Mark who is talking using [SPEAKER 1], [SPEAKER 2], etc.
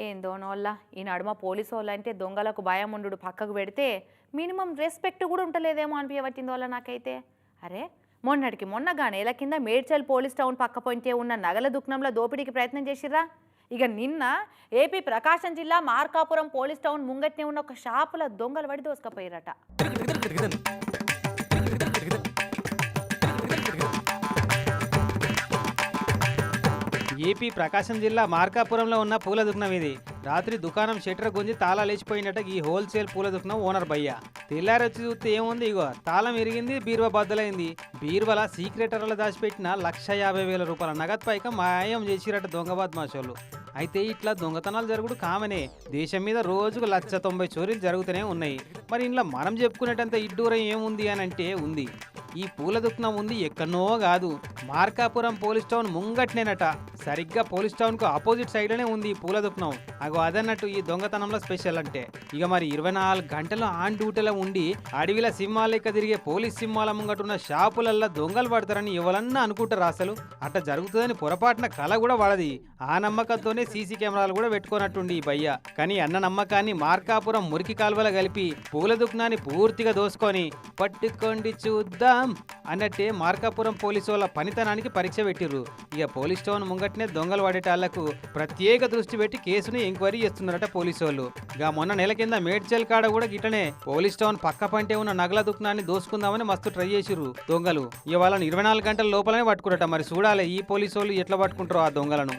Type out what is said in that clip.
[SPEAKER 1] ఏందో నోళ్ళ. ఈ నడుమ పోలీసు వాళ్ళంటే దొంగలకు భయం ఉండు పక్కకు పెడితే మినిమం రెస్పెక్ట్ కూడా ఉండలేదేమో అనిపించబట్టింది వాళ్ళ నాకైతే. అరే మొన్నటికి మొన్నగా నెల కింద మేడ్చల్ పోలీస్ టౌన్ పక్క పొంటే ఉన్న నగల దుఃఖంలో దోపిడీకి ప్రయత్నం చేసిర్రా? ఇక నిన్న ఏపీ ప్రకాశం జిల్లా మార్కాపురం పోలీస్ టౌన్ ముంగట్నే ఉన్న ఒక షాపుల దొంగలు పడి దోసుకపోయారట.
[SPEAKER 2] ఏపీ ప్రకాశం జిల్లా మార్కాపురంలో ఉన్న పూల దుకాణం ఇది. రాత్రి దుకాణం షట్టర్ గుంజి తాళాలు లేచిపోయినట్ట ఈ హోల్సేల్ పూల దుకాణం ఓనర్ భయ్య. తెల్లారి వచ్చి చూస్తే ఏముంది ఇగో? తాళం ఇరిగింది బీరువా బద్దలైంది. బీరువల సీక్రెటర్లో దాచిపెట్టిన లక్ష యాభై వేల రూపాయల నగదు పైక మాయం చేసిరట దొంగబాద్ మాషోళ్ళు అయితే ఇట్లా దొంగతనాలు జరుగుడు కామనే. దేశం మీద రోజుకు లక్ష తొంభై చోరీలు జరుగుతూనే ఉన్నాయి. మరి ఇంట్లో మనం చెప్పుకునేటంత ఇడ్డూరం ఏముంది అని అంటే ఉంది. ఈ పూల దుకాణం ఉంది ఎక్కడో కాదు. మార్కాపురం పోలీస్ టౌన్ ముంగట్నేనట. సరిగ్గా పోలీస్ టౌన్కు ఆపోజిట్ సైడ్లోనే ఉంది ఈ పూల దుకాణం అగో అదన్నట్టు ఈ దొంగతనంలో స్పెషల్ అంటే. ఇక మరి ఇరవై నాలుగు గంటలు ఆన్ డ్యూటీలో ఉండి అడవిల సింహాల లెక్క తిరిగే పోలీస్ సింహాల ముంగటున్న షాపులల్లో దొంగలు పడతారని ఎవరన్నా అనుకుంటారు అసలు? అట్ట జరుగుతుందని పొరపాటున కల కూడా పడది ఆ నమ్మకంతోనే సీసీ కెమెరాలు కూడా పెట్టుకున్నట్టుండి ఈ భయ్య. కానీ అన్న నమ్మకాన్ని మార్కాపురం మురికి కాలువల కలిపి పూల దుకాణాన్ని పూర్తిగా దోసుకొని పట్టుకోండి చూద్దాం అన్నట్టే మార్కాపురం పోలీసు వాళ్ళ పనితనానికి పరీక్ష పెట్టిర్రు. ఇక పోలీస్ టౌన్ ముంగట్నే దొంగలు వాడేటాళ్ళకు ప్రత్యేక దృష్టి పెట్టి కేసును ఎంక్వైరీ చేస్తున్నారట పోలీసు వాళ్ళు గా మొన్న నెల కింద మేడ్చల్ కాడ కూడా గిట్లనే పోలీస్ టౌన్ పక్క పంటే ఉన్న నగల దుకాణాన్ని దోసుకుందామని మస్తు ట్రై చేసిరు దొంగలు. ఇవాళ ఇరవై నాలుగు గంటల లోపలనే పట్టుకురట మరి చూడాలి ఈ పోలీసు వాళ్ళు ఎట్లా పట్టుకుంటారో ఆ దొంగలను.